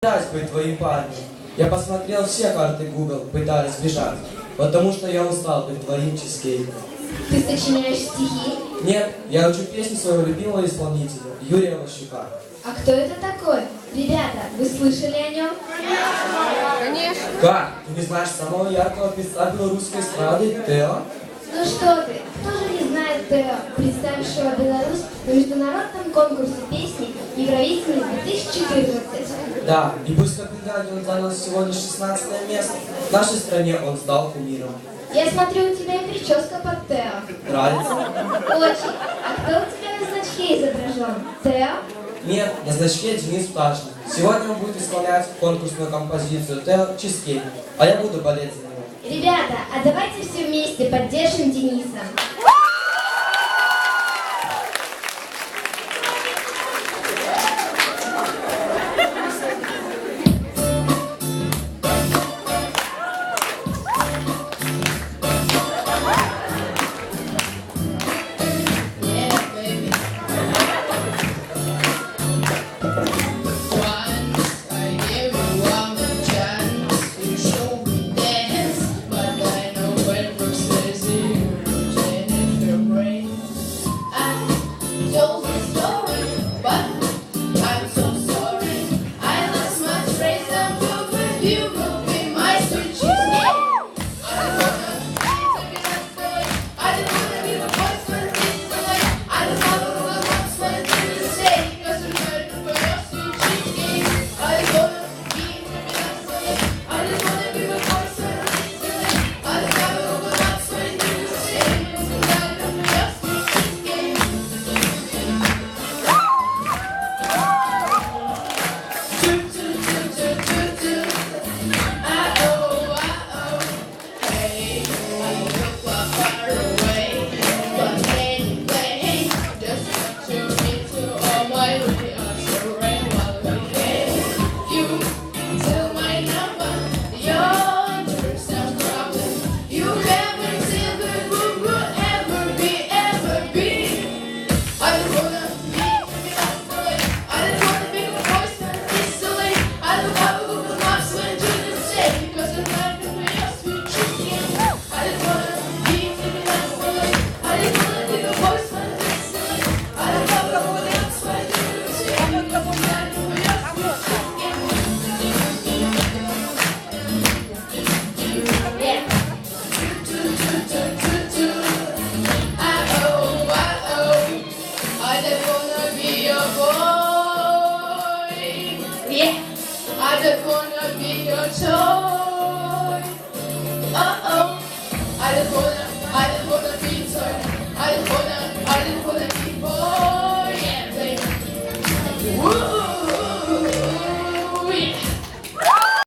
пытаюсь быть твоим парнем. Я посмотрел все карты Google, пытаясь сбежать. Потому что я устал быть твоим чизкейком. Ты сочиняешь стихи? Нет, я учу песни своего любимого исполнителя, Юрия Ващука. А кто это такой? Ребята, вы слышали о нем? Как? Ты не знаешь самого яркого певца белорусской эстрады, Тео? Ну что ты, кто же не знает Тео, представившего Беларусь на международном конкурсе песни Евровидение 2014? Да, и пусть в Копенгагене он занял всего лишь 16 место, в нашей стране он стал кумиром. Я смотрю, у тебя и прическа под Тео. Нравится? Очень. А кто у тебя на значке изображен? Тео? Нет, на значке Денис Пташник. Сегодня он будет исполнять конкурсную композицию Тео Чизкейк, а я буду болеть за него. Ребята, а давайте все вместе поддержим Дениса. Yeah. I just wanna be your toy. Uh-oh. I just wanna